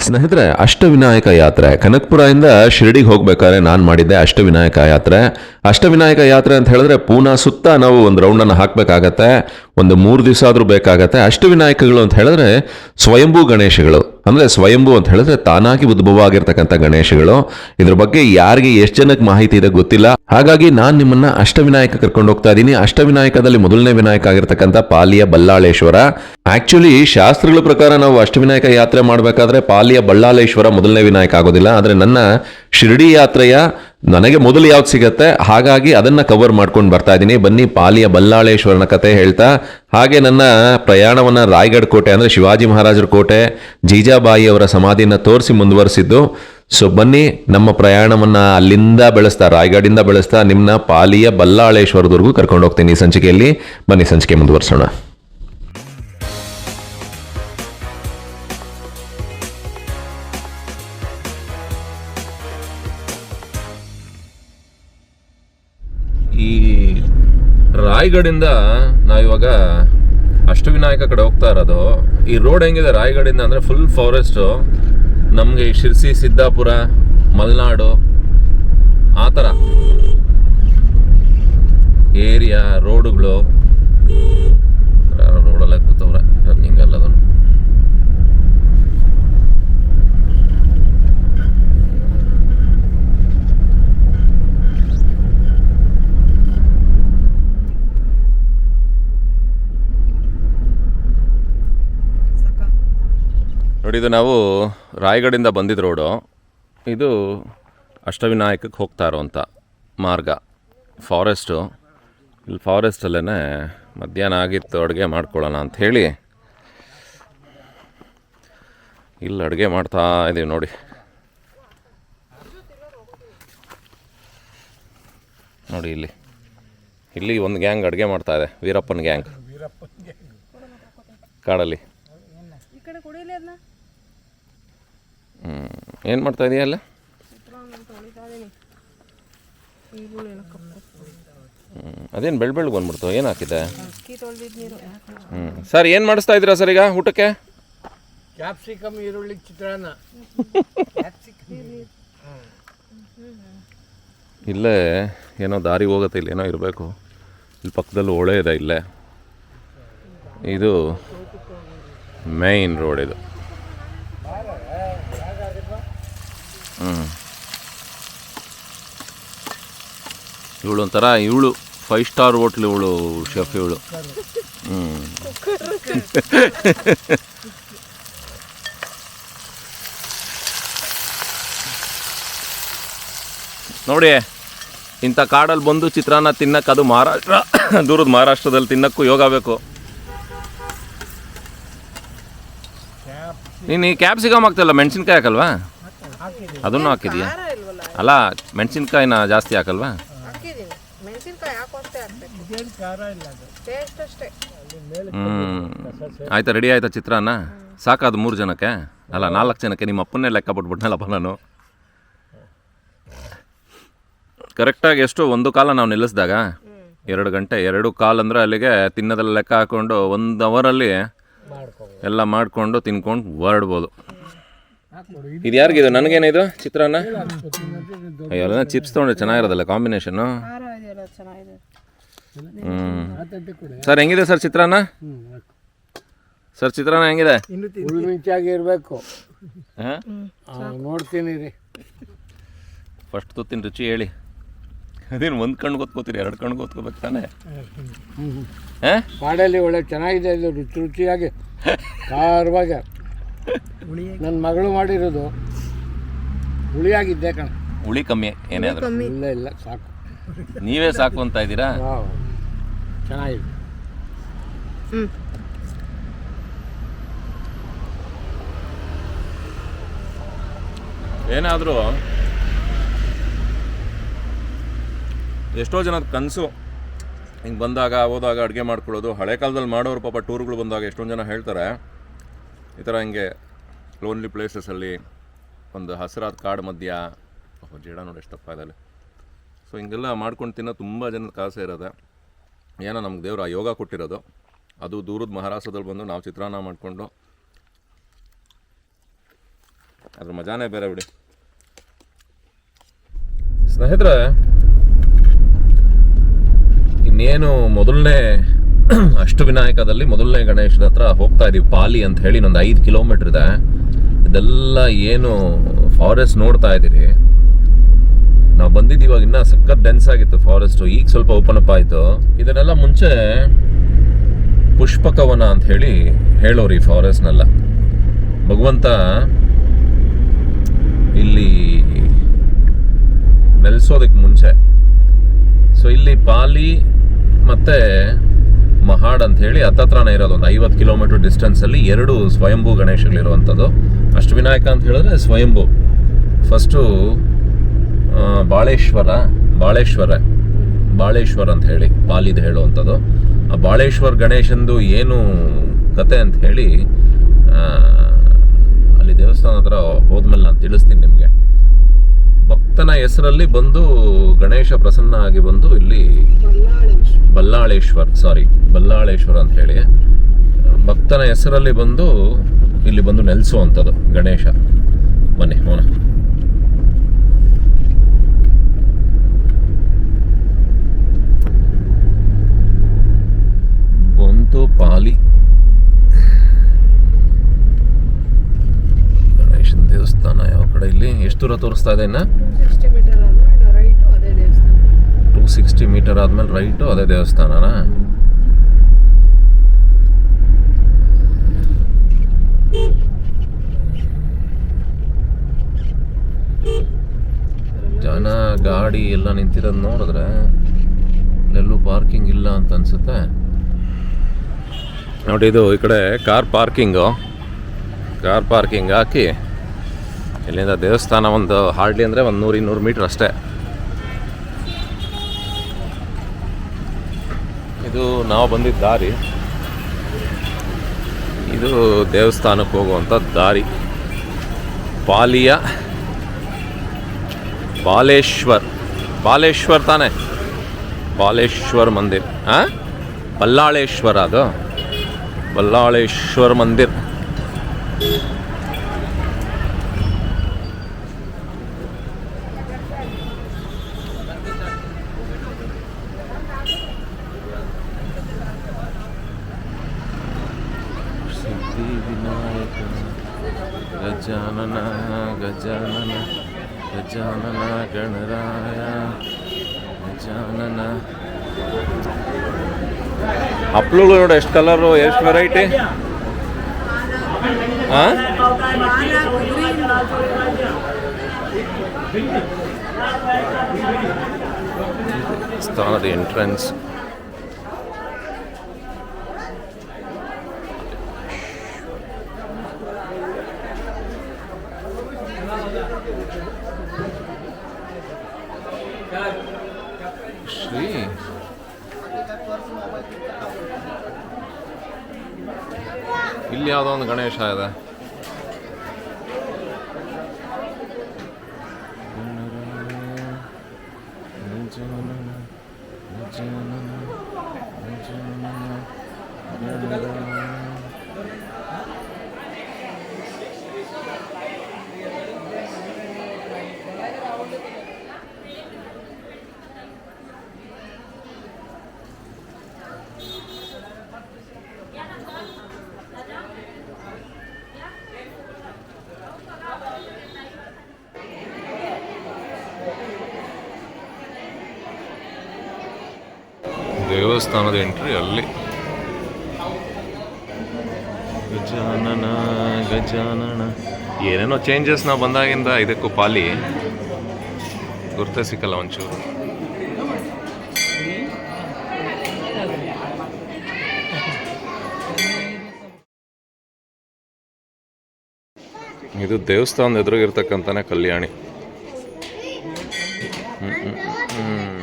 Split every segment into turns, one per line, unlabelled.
ಸ್ನೇಹಿತರೆ, ಅಷ್ಟವಿನಾಯಕ ಯಾತ್ರೆ. ಕನಕ್ಪುರದಿಂದ ಶಿರಡಿಗೆ ಹೋಗ್ಬೇಕಾದ್ರೆ ನಾನು ಮಾಡಿದ್ದೆ ಅಷ್ಟವಿನಾಯಕ ಯಾತ್ರೆ. ಅಷ್ಟವಿನಾಯಕ ಯಾತ್ರೆ ಅಂತ ಹೇಳಿದ್ರೆ ಪೂನಾ ಸುತ್ತ ನಾವು ಒಂದು ರೌಂಡನ್ನು ಹಾಕಬೇಕಾಗತ್ತೆ. ಒಂದು ಮೂರು ದಿವಸ ಆದರೂ ಬೇಕಾಗತ್ತೆ. ಅಷ್ಟವಿನಾಯಕಗಳು ಅಂತ ಹೇಳಿದ್ರೆ ಸ್ವಯಂಭೂ ಗಣೇಶಗಳು. ಅಂದರೆ ಸ್ವಯಂಭೂ ಅಂತ ಹೇಳಿದ್ರೆ ತಾನಾಗಿ ಉದ್ಭವ ಆಗಿರ್ತಕ್ಕಂಥ ಗಣೇಶಗಳು. ಇದ್ರ ಬಗ್ಗೆ ಯಾರಿಗೆ ಎಷ್ಟು ಜನಕ್ಕೆ ಮಾಹಿತಿ ಇದೆ ಗೊತ್ತಿಲ್ಲ. ಹಾಗಾಗಿ ನಾನು ನಿಮ್ಮನ್ನ ಅಷ್ಟವಿನಾಯಕ ಕರ್ಕೊಂಡು ಹೋಗ್ತಾ ಇದ್ದೀನಿ ಅಷ್ಟವಿನಾಯಕದಲ್ಲಿ ಮೊದಲನೇ ವಿನಾಯಕ ಆಗಿರ್ತಕ್ಕಂಥ ಪಾಲಿಯ ಬಲ್ಲಾಳೇಶ್ವರ. ಆಕ್ಚುಲಿ ಶಾಸ್ತ್ರಗಳ ಪ್ರಕಾರ ನಾವು ಅಷ್ಟವಿನಾಯಕ ಯಾತ್ರೆ ಮಾಡಬೇಕಾದ್ರೆ ಪಾಲಿಯ ಬಳ್ಳಾಲೇಶ್ವರ ಮೊದಲನೇ ವಿನಾಯಕ ಆಗೋದಿಲ್ಲ. ಆದರೆ ನನ್ನ ಶಿರಡಿ ಯಾತ್ರೆಯ ನನಗೆ ಮೊದಲು ಯಾವ್ದು ಸಿಗತ್ತೆ? ಹಾಗಾಗಿ ಅದನ್ನ ಕವರ್ ಮಾಡ್ಕೊಂಡು ಬರ್ತಾ ಇದ್ದೀನಿ ಬನ್ನಿ, ಪಾಲಿಯ ಬಲ್ಲಾಳೇಶ್ವರನ ಕತೆ ಹೇಳ್ತಾ. ಹಾಗೆ ನನ್ನ ಪ್ರಯಾಣವನ್ನ ರಾಯಗಢ ಕೋಟೆ, ಅಂದ್ರೆ ಶಿವಾಜಿ ಮಹಾರಾಜರ ಕೋಟೆ, ಜೀಜಾಬಾಯಿ ಅವರ ಸಮಾಧಿನ ತೋರಿಸಿ ಮುಂದುವರಿಸಿದ್ದು. ಸೊ ಬನ್ನಿ, ನಮ್ಮ ಪ್ರಯಾಣವನ್ನ ಅಲ್ಲಿಂದ ಬೆಳೆಸ್ತಾ ರಾಯ್ಗಢಿಂದ ಬೆಳೆಸ್ತಾ ನಿಮ್ಮನ್ನ ಪಾಲಿಯ ಬಲ್ಲಾಳೇಶ್ವರದವರೆಗೂ ಕರ್ಕೊಂಡು ಹೋಗ್ತೀನಿ ಈ ಸಂಚಿಕೆಯಲ್ಲಿ. ಬನ್ನಿ, ಸಂಚಿಕೆ ಮುಂದುವರಿಸೋಣ. ರಾಯಗಢದಿಂದ ನಾವಿವಾಗ ಅಷ್ಟವಿನಾಯಕ ಕಡೆ ಹೋಗ್ತಾ ಇರೋದು. ಈ ರೋಡ್ ಹೆಂಗಿದೆ ರಾಯ್ಗಡಿಂದ ಅಂದರೆ ಫುಲ್ ಫಾರೆಸ್ಟು ನಮಗೆ ಶಿರ್ಸಿ, ಸಿದ್ದಾಪುರ, ಮಲೆನಾಡು, ಆ ಥರ. ಏರಿಯಾ ರೋಡುಗಳು ನೋಡಿ ಇದು ನಾವು ರಾಯಗಡಿಂದ ಬಂದಿದ್ದ ರೋಡು ಇದು ಅಷ್ಟವಿನಾಯಕಕ್ಕೆ ಹೋಗ್ತಾ ಇರೋವಂಥ ಮಾರ್ಗ. ಫಾರೆಸ್ಟು ಇಲ್ಲಿ ಫಾರೆಸ್ಟಲ್ಲೇ ಮಧ್ಯಾಹ್ನ ಆಗಿತ್ತು ಅಡುಗೆ ಮಾಡ್ಕೊಳ್ಳೋಣ ಅಂತ ಹೇಳಿ ಇಲ್ಲಿ ಅಡುಗೆ ಮಾಡ್ತಾ ಇದ್ದೀವಿ ನೋಡಿ. ನೋಡಿ ಇಲ್ಲಿ. ಇಲ್ಲಿ ಒಂದು ಗ್ಯಾಂಗ್ ಅಡುಗೆ ಮಾಡ್ತಾ ಇದೆ ವೀರಪ್ಪನ ಗ್ಯಾಂಗ್. ಕಾಡಲ್ಲಿ
ಈ ಕಡೆ ಕುಡಿಯಲಿ ಅದನ್ನ
ಏನು ಮಾಡ್ತಾ ಇದೆಯಾ ಅಲ್ಲ?
ಹ್ಞೂ ಏನೋ ಕಪ್ಪು
ಅದೇನು ಬೆಳ್ ಬೆಳಗ್ಗೆ ಬಂದ್ಬಿಡ್ತು. ಏನು ಹಾಕಿದೆ ಹ್ಞೂ ಸರ್ ಏನು ಮಾಡಿಸ್ತಾ ಇದ್ದೀರಾ ಸರ್ ಈಗ ಊಟಕ್ಕೆ?
ಕ್ಯಾಪ್ಸಿಕಮ್ ಈರುಳ್ಳಿ ಚಿತ್ರಾನ್ನ.
ಇಲ್ಲೇ ಏನೋ ದಾರಿ ಹೋಗುತ್ತೆ ಇಲ್ಲಿ ಏನೋ ಇರಬೇಕು. ಇಲ್ಲಿ ಪಕ್ಕದಲ್ಲಿ ಹೊಳೆ ಇದೆ ಇಲ್ಲೇ. ಇದು ಮೇಯ್ನ್ ರೋಡ್ ಇದು ಹ್ಞೂ ಇವಳು ಒಂಥರ ಇವಳು ಫೈವ್ ಸ್ಟಾರ್ ಹೋಟ್ಲ್ ಇವಳು ಶೆಫ್ ಇವಳು. ಹ್ಞೂ ನೋಡಿ ಇಂಥ ಕಾಡಲ್ಲಿ ಬಂದು ಚಿತ್ರಾನ್ನ ತಿನ್ನಕ್ಕೆ ಅದು ಮಹಾರಾಷ್ಟ್ರ ದೂರದ ಮಹಾರಾಷ್ಟ್ರದಲ್ಲಿ ತಿನ್ನಕ್ಕೂ ಯೋಗ ಬೇಕು. ನೀನು ಈ ಕ್ಯಾಪ್ಸಿಕಮ್ ಆಗ್ತಲ್ಲ ಮೆಣಸಿನ್ಕಾಯಿ ಹಾಕಲ್ವಾ? ಅದನ್ನು ಹಾಕಿದೀಯಾ?
ಇಲ್ವಲ್ಲ
ಅಲ್ಲ ಮೆಣಸಿನ್ಕಾಯಿನ ಜಾಸ್ತಿ ಹಾಕಲ್ವಾ?
ಹಾಕಿದ್ದೀನಿ ಮೆಣಸಿನ್ಕಾಯಿ ಹಾಕೋಷ್ಟೇ ಹಾಕ್ಬೇಕು.
ಇದೇನು ಖಾರ ಇಲ್ಲ ಅದು.
ಟೇಸ್ಟ್ ಅಷ್ಟೇ.
ಅಲ್ಲಿ ಮೇಲೆ
ಹ್ಞೂ ಆಯ್ತಾ ರೆಡಿ ಆಯ್ತಾ ಚಿತ್ರಾನ್ನ? ಸಾಕಾದು ಮೂರು ಜನಕ್ಕೆ? ಅಲ್ಲ ನಾಲ್ಕು ಜನಕ್ಕೆ ನಿಮ್ಮ ಅಪ್ಪನ್ನೇ ಲೆಕ್ಕ ಬಿಟ್ಬಿಟ್ನಲ್ಲಪ್ಪ ನಾನು. ಕರೆಕ್ಟಾಗಿ ಎಷ್ಟು? ಒಂದು ಕಾಲ ನಾವು ನಿಲ್ಲಿಸಿದಾಗ? ಎರಡು ಗಂಟೆ. ಎರಡು ಕಾಲ್ ಅಂದರೆ ಅಲ್ಲಿಗೆ ತಿನ್ನೋದೆಲ್ಲ ಲೆಕ್ಕ ಹಾಕ್ಕೊಂಡು ಒಂದು ಅವರಲ್ಲಿ ಎಲ್ಲ ಮಾಡಿಕೊಂಡು ತಿನ್ಕೊಂಡು ಹೊರಡ್ಬೋದು. ಇದು ಯಾರಿಗಿದು ನನಗೇನಿದು ಚಿತ್ರಾನ್ನ? ಅಯ್ಯೋ ಚಿಪ್ಸ್ ತೊಗೊಂಡ್ರೆ ಚೆನ್ನಾಗಿರೋದಲ್ಲ ಕಾಂಬಿನೇಷನ್ನು? ಹ್ಞೂ ಸರ್ ಹೆಂಗಿದೆ ಸರ್ ಚಿತ್ರಾನ್ನ? ಸರ್ ಚಿತ್ರಾನ್ನ ಹೆಂಗಿದೆ?
ಮಿಂಚಾಗಿ ಇರಬೇಕು.
ಹಾಂ?
ನೋಡ್ತೀನಿ ರೀ.
ಫಸ್ಟ್ ತೊತ್ತಿನ ರುಚಿ ಹೇಳಿ. ಅದೇನು ಒಂದು ಕಣ್ಣು ಗೊತ್ಕೋತೀರಿ ಎರಡು ಕಣ್ಣು ಗೊತ್ಕೋಬೇಕು ತಾನೆ? ಹಾಂ?
ಬಾಡಲ್ಲಿ ಒಳ್ಳೆ ಚೆನ್ನಾಗಿದೆ ಇದು ರುಚಿ ರುಚಿಯಾಗಿ. ಖಾರವಾಗಿ ನನ್ನ ಮಗಳು ಮಾಡಿರೋದು ಹುಳಿಯಾಗಿದ್ದೆ ಕಣ.
ಹುಳಿ ಕಮ್ಮಿ ಏನೇ ಆದರೂ.
ಇಲ್ಲ ಇಲ್ಲ ಸಾಕು.
ನೀವೇ ಸಾಕು ಅಂತ ಇದ್ದೀರಾ?
ವಾವ್ ಚೆನ್ನಾಗಿದೆ
ಹ್ಞೂ
ಏನಾದರೂ ಎಷ್ಟೋ ಜನದ ಕನಸು ಹಿಂಗೆ ಬಂದಾಗ ಹೋದಾಗ ಅಡುಗೆ ಮಾಡ್ಕೊಳ್ಳೋದು. ಹಳೆ ಕಾಲದಲ್ಲಿ ಮಾಡೋರು ಪಾಪ ಟೂರ್ಗಳು ಬಂದಾಗ ಎಷ್ಟೊಂದು ಜನ ಹೇಳ್ತಾರೆ ಈ ಥರ ಹಿಂಗೆ ಲೋನ್ಲಿ ಪ್ಲೇಸಸಲ್ಲಿ ಒಂದು ಹಸಿರಾದ ಕಾಡು ಮಧ್ಯ ಓಹೋ, ಜೇಡ ನೋಡಿ ಎಷ್ಟು ತಪ್ಪಾಗಲ್ಲ ಸೊ ಹಿಂಗೆಲ್ಲ ಮಾಡ್ಕೊಂಡು ತಿನ್ನೋ ತುಂಬ ಜನದ ಕಾಸೆ ಇರೋದೆ. ಏನೋ ನಮ್ಗೆ ದೇವರು ಆ ಯೋಗ ಕೊಟ್ಟಿರೋದು. ಅದು ದೂರದ ಮಹಾರಾಷ್ಟ್ರದಲ್ಲಿ ಬಂದು ನಾವು ಚಿತ್ರಾನ್ನ ಮಾಡಿಕೊಂಡು ಅದ್ರ ಮಜಾನೇ ಬೇರೆ ಬಿಡಿ. ಸ್ನೇಹಿತರೆ, ಇನ್ನೇನು ಮೊದಲನೇ ಅಷ್ಟವಿನಾಯಕದಲ್ಲಿ ಮೊದಲನೇ ಗಣೇಶನ ಹತ್ರ ಹೋಗ್ತಾ ಇದೀವಿ, ಪಾಲಿ ಅಂತ ಹೇಳಿ ಇನ್ನೊಂದು ಐದು ಕಿಲೋಮೀಟರ್ ಇದೆ. ಇದೆಲ್ಲ ಏನು ಫಾರೆಸ್ಟ್ ನೋಡ್ತಾ ಇದ್ದೀರಿ? ನಾವು ಬಂದಿದ್ದು ಇವಾಗ ಇನ್ನೂ ಸಖತ್ ಡೆನ್ಸ್ ಆಗಿತ್ತು ಫಾರೆಸ್ಟು ಈಗ ಸ್ವಲ್ಪ ಓಪನ್ ಅಪ್ ಆಯಿತು. ಇದನ್ನೆಲ್ಲ ಮುಂಚೆ ಪುಷ್ಪಕವನ ಅಂತ ಹೇಳಿ ಹೇಳೋರು ಈ ಫಾರೆಸ್ಟ್ನೆಲ್ಲ ಭಗವಂತ ಇಲ್ಲಿ ನೆಲೆಸೋದಕ್ಕೆ ಮುಂಚೆ. ಸೊ ಇಲ್ಲಿ ಪಾಲಿ ಮತ್ತು ಮಹಾಡ್ ಅಂತ ಹೇಳಿ ಹತ್ತತ್ರನೇ ಇರೋದು. ಒಂದು ಐವತ್ತು ಕಿಲೋಮೀಟರ್ ಡಿಸ್ಟೆನ್ಸಲ್ಲಿ ಎರಡು ಸ್ವಯಂಭೂ ಗಣೇಶಗಳಿರುವಂಥದ್ದು. ಅಷ್ಟವಿನಾಯಕ ಅಂತ ಹೇಳಿದ್ರೆ ಸ್ವಯಂಭು. ಫಸ್ಟು ಬಾಳೇಶ್ವರ ಬಾಳೇಶ್ವರ ಬಾಳೇಶ್ವರ ಅಂತ ಹೇಳಿ, ಪಾಲಿದು ಹೇಳುವಂಥದ್ದು. ಆ ಬಾಳೇಶ್ವರ ಗಣೇಶಂದು ಏನು ಕತೆ ಅಂತ ಹೇಳಿ ಅಲ್ಲಿ ದೇವಸ್ಥಾನ ಹತ್ರ ಹೋದ್ಮೇಲೆ ನಾನು ತಿಳಿಸ್ತೀನಿ ನಿಮಗೆ. ಭಕ್ತನ ಹೆಸರಲ್ಲಿ ಬಂದು ಗಣೇಶ ಪ್ರಸನ್ನ ಆಗಿ ಬಂದು ಇಲ್ಲಿ ಬಲ್ಲಾಳೇಶ್ವರ್ ಸಾರಿ ಬಲ್ಲಾಳೇಶ್ವರ ಅಂತ ಹೇಳಿ, ಭಕ್ತನ ಹೆಸರಲ್ಲಿ ಬಂದು ಇಲ್ಲಿ ಬಂದು ನೆಲೆಸುವಂಥದ್ದು. ಗಣೇಶ ಬನ್ನಿ ಮೋನ. ಬಂತು ಪಾಲಿ. ಗಣೇಶನ ದೇವಸ್ಥಾನ ಯಾವ ಕಡೆ ಇಲ್ಲಿ? ಎಷ್ಟು ದೂರ ತೋರಿಸ್ತಾ ಇದೆ ಇನ್ನ? ಟೂ ಸಿಕ್ಸ್ಟಿ ಮೀಟರ್ ಆದ್ಮೇಲೆ ರೈಟು ಅದೇ ದೇವಸ್ಥಾನನಾ ಜನ ಗಾಡಿ ಎಲ್ಲ ನಿಂತಿರೋದು ನೋಡಿದ್ರೆ ಎಲ್ಲೂ ಪಾರ್ಕಿಂಗ್ ಇಲ್ಲ ಅಂತ ಅನ್ಸುತ್ತೆ. ನೋಡಿ ಇದು ಈ ಕಡೆ ಕಾರ್ ಪಾರ್ಕಿಂಗು ಕಾರ್ ಪಾರ್ಕಿಂಗ್ ಹಾಕಿ ಇಲ್ಲಿಂದ ದೇವಸ್ಥಾನ ಒಂದು ಹಾರ್ಡ್ಲಿ ಅಂದರೆ ಒಂದು ನೂರು ಇನ್ನೂರು ಮೀಟ್ರ್ ಅಷ್ಟೇ. ಇದು ನಾವು ಬಂದಿದ್ದ ದಾರಿ. ಇದು ದೇವಸ್ಥಾನಕ್ಕೆ ಹೋಗುವಂಥ ದಾರಿ. ಪಾಲಿಯ ಬಾಲೇಶ್ವರ್. ಬಾಲೇಶ್ವರ್ ತಾನೆ? ಬಾಲೇಶ್ವರ್ ಮಂದಿರ್ ಹಾಂ ಬಲ್ಲಾಳೇಶ್ವರ ಅದು? ಬಲ್ಲಾಳೇಶ್ವರ್ ಮಂದಿರ್ ಸಿದ್ಧಿ ವಿನಾಯಕ ಗಜಾನನ ಗಜಾನನ ಗಜಾನನ ಗಣರಾಯ ಗಜಾನನ ಹಪ್ಳುಗಳು ನೋಡಿ ಎಷ್ಟು ಕಲರು ಎಷ್ಟು ವೆರೈಟಿ ಹಾಂ ಸ್ಥಾನದ ಎಂಟ್ರೆನ್ಸ್ ಶ್ರೀ ಇಲ್ಲಿ ಯಾವುದೋ ಒಂದು ಗಣೇಶ ಇದೆ ದೇವಸ್ಥಾನದ ಎಂಟ್ರಿ ಅಲ್ಲಿ. ಗಜಾನನ ಗಜಾನನ. ಏನೇನೋ ಚೇಂಜಸ್ ನಾವು ಬಂದಾಗಿಂದ ಇದಕ್ಕೂ ಪಾಲಿ ಗುರ್ತೇ ಸಿಕ್ಕಲ್ಲ ಒಂಚೂರು. ಇದು ದೇವಸ್ಥಾನದ ಎದುರಿಗಿರ್ತಕ್ಕಂಥನೇ ಕಲ್ಯಾಣಿ. ಹ್ಮ್, ಹ್ಮ್, ಹ್ಮ್,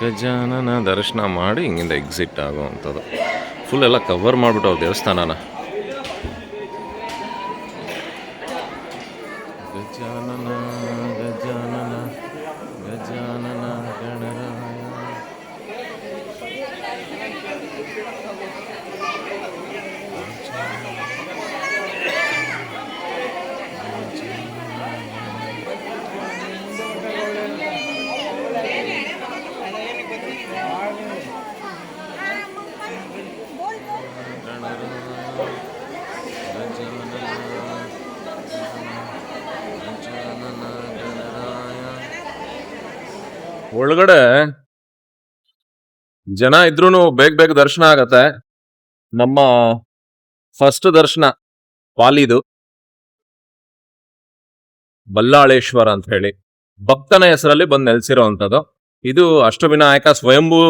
ಗಜಾನನ ದರ್ಶನ ಮಾಡಿ ಹಿಂಗಿಂದ ಎಕ್ಸಿಟ್ ಆಗುವಂಥದ್ದು. ಫುಲ್ ಎಲ್ಲ ಕವರ್ ಮಾಡಿಬಿಟ್ಟು ದೇವಸ್ಥಾನನ. ಗಜಾನನ ಗಜಾನನ ಗಜಾನನ ಗಣರಾಯ. ಒಳಗಡೆ ಜನ ಇದ್ರೂ ಬೇಗ ಬೇಗ ದರ್ಶನ ಆಗತ್ತೆ. ನಮ್ಮ ಫಸ್ಟ್ ದರ್ಶನ ಪಾಲಿದು. ಬಲ್ಲಾಳೇಶ್ವರ ಅಂತ ಹೇಳಿ. ಭಕ್ತನ ಹೆಸರಲ್ಲಿ ಬಂದು ನೆಲೆಸಿರೋವಂಥದ್ದು. ಇದು ಅಷ್ಟವಿನಾಯಕ ಸ್ವಯಂಭೂ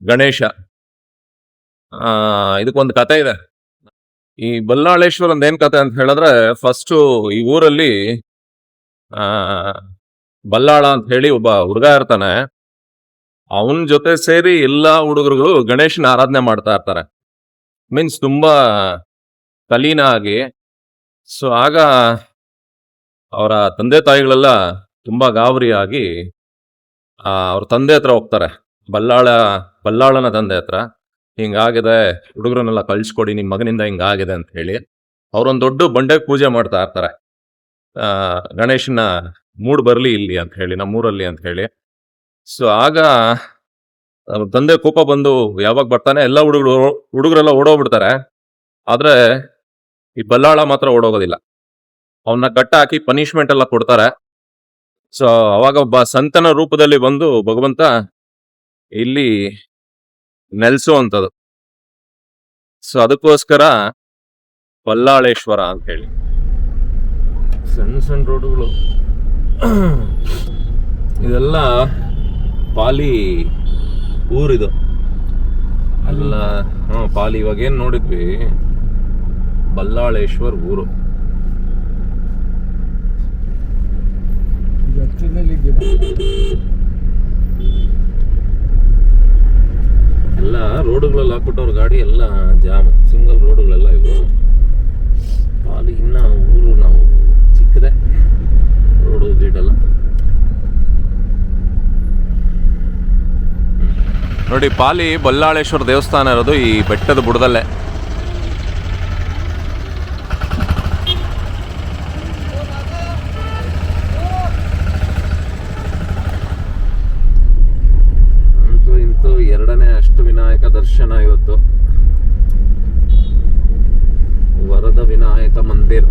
ಗಣೇಶ. ಇದಕ್ಕೊಂದು ಕತೆ ಇದೆ. ಈ ಬಲ್ಲಾಳೇಶ್ವರಂದು ಏನ್ ಕತೆ ಅಂತ ಹೇಳಿದ್ರೆ ಫಸ್ಟು ಈ ಊರಲ್ಲಿ ಬಲ್ಲಾಳ ಅಂತ ಹೇಳಿ ಒಬ್ಬ ಹುಡುಗ ಇರ್ತಾನೆ. ಅವನ ಜೊತೆ ಸೇರಿ ಎಲ್ಲಾ ಹುಡುಗರು ಗಣೇಶನ ಆರಾಧನೆ ಮಾಡ್ತಾ ಇರ್ತಾರೆ. ಮೀನ್ಸ್ ತುಂಬಾ ತಲೀನ ಆಗಿ. ಸೊ ಆಗ ಅವರ ತಂದೆ ತಾಯಿಗಳೆಲ್ಲ ತುಂಬಾ ಗಾಬರಿ ಆಗಿ ಆ, ಅವ್ರ ತಂದೆ ಹತ್ರ ಹೋಗ್ತಾರೆ. ಬಲ್ಲಾಳ ಬಲ್ಲಾಳನ ತಂದೆ ಹತ್ರ. ಹಿಂಗಾಗಿದೆ ಹುಡುಗರನ್ನೆಲ್ಲ ಕಳ್ಸ್ಕೊಡಿ ನಿಮ್ಮ ಮಗನಿಂದ ಹಿಂಗಾಗಿದೆ ಅಂತ ಹೇಳಿ. ಅವ್ರೊಂದ್ ದೊಡ್ಡ ಬಂಡೆ ಪೂಜೆ ಮಾಡ್ತಾ ಇರ್ತಾರೆ. ಗಣೇಶನ ಮೂಡ್ ಬರಲಿ ಇಲ್ಲಿ ಅಂತ ಹೇಳಿ ನಮ್ಮೂರಲ್ಲಿ ಅಂತ ಹೇಳಿ. ಸೊ ಆಗ ತಂದೆ ಕೋಪ ಬಂದು ಯಾವಾಗ ಬರ್ತಾನೆ, ಎಲ್ಲ ಹುಡುಗರು ಹುಡುಗರೆಲ್ಲ ಓಡೋಗ್ಬಿಡ್ತಾರೆ. ಆದರೆ, ಈ ಬಲ್ಲಾಳ ಮಾತ್ರ ಓಡೋಗೋದಿಲ್ಲ. ಅವನ್ನ ಗಟ್ಟ ಹಾಕಿ ಪನಿಷ್ಮೆಂಟ್ ಎಲ್ಲ ಕೊಡ್ತಾರೆ. ಸೊ ಅವಾಗ ಒಬ್ಬ ಸಂತನ ರೂಪದಲ್ಲಿ ಬಂದು ಭಗವಂತ, ಇಲ್ಲಿ ನೆಲೆಸುವಂಥದ್ದು ಸೊ ಅದಕ್ಕೋಸ್ಕರ ಬಲ್ಲಾಳೇಶ್ವರ ಅಂತ ಹೇಳಿ. ಸಣ್ಣ ಸಣ್ಣ ರೋಡುಗಳು ಇದೆಲ್ಲ ಪಾಲಿ ಊರಿದು. ಅಲ್ಲ ಹ್ಞೂ ಪಾಲಿ ಇವಾಗ ಏನು ನೋಡಿದ್ವಿ? ಬಲ್ಲಾಳೇಶ್ವರ್ ಊರು. ಎಲ್ಲ ರೋಡುಗಳಲ್ಲಿ ಹಾಕ್ಬಿಟ್ಟವ್ರ ಗಾಡಿ ಎಲ್ಲ ಜಾಮ್. ಸಿಂಗಲ್ ರೋಡುಗಳೆಲ್ಲ ಇವು. ನೋಡಿ, ಪಾಲಿ ಬಲ್ಲಾಳೇಶ್ವರ ದೇವಸ್ಥಾನ ಇರೋದು ಈ ಬೆಟ್ಟದ ಬುಡದಲ್ಲೇ. ಇಂತು ಎರಡನೇ ಅಷ್ಟು ವಿನಾಯಕ ದರ್ಶನ ಇವತ್ತು. ವರದ ವಿನಾಯಕ ಮಂದಿರ್.